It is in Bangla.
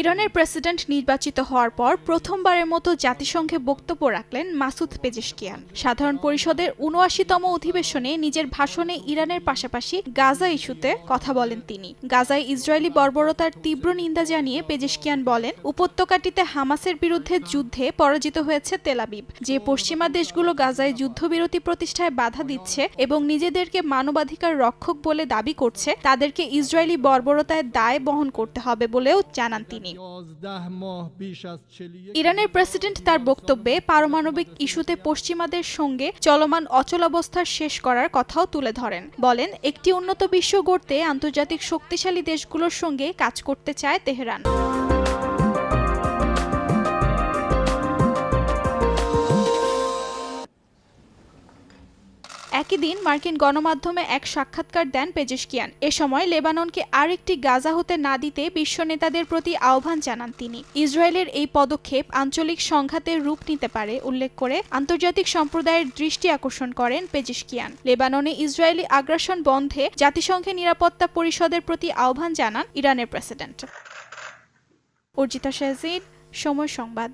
ইরানের প্রেসিডেন্ট নির্বাচিত হওয়ার পর প্রথমবারের মতো জাতিসংঘে বক্তব্য রাখলেন মাসুদ পেজেশকিয়ান। সাধারণ পরিষদের উনআশিতম অধিবেশনে নিজের ভাষণে ইরানের পাশাপাশি গাজা ইস্যুতে কথা বলেন তিনি। গাজায় ইসরায়েলি বর্বরতার তীব্র নিন্দা জানিয়ে পেজেশকিয়ান বলেন, উপত্যকাটিতে হামাসের বিরুদ্ধে যুদ্ধে পরাজিত হয়েছে তেলাবিব যে পশ্চিমা দেশগুলো গাজায় যুদ্ধবিরতি প্রতিষ্ঠায় বাধা দিচ্ছে এবং নিজেদেরকে মানবাধিকার রক্ষক বলে দাবি করছে, তাদেরকে ইসরায়েলি বর্বরতায় দায় বহন করতে হবে। বলেও জানান তিনি। ইরানের প্রেসিডেন্ট তার বক্তব্যে পারমাণবিক ইস্যুতে পশ্চিমাদের সঙ্গে চলমান অচলাবস্থা শেষ করার কথাও তুলে ধরেন। বলেন, একটি উন্নত বিশ্ব গড়তে আন্তর্জাতিক শক্তিশালী দেশগুলোর সঙ্গে কাজ করতে চায় তেহরান। একই দিন মার্কিন গণমাধ্যমে এক সাক্ষাৎকার দেন পেজেশকিয়ান। এ সময় লেবাননকে আরেকটি গাজা হতে না দিতে বিশ্ব নেতাদের প্রতি আহ্বান জানান তিনি। ইসরায়েলের এই পদক্ষেপ আঞ্চলিক সংঘাতের রূপ নিতে পারে, উল্লেখ করে আন্তর্জাতিক সম্প্রদায়ের দৃষ্টি আকর্ষণ করেন পেজেশকিয়ান। লেবাননে ইসরায়েলি আগ্রাসন বন্ধে জাতিসংঘের নিরাপত্তা পরিষদের প্রতি আহ্বান জানান ইরানের প্রেসিডেন্ট। অর্জিতা শাহজিদ, সময় সংবাদ।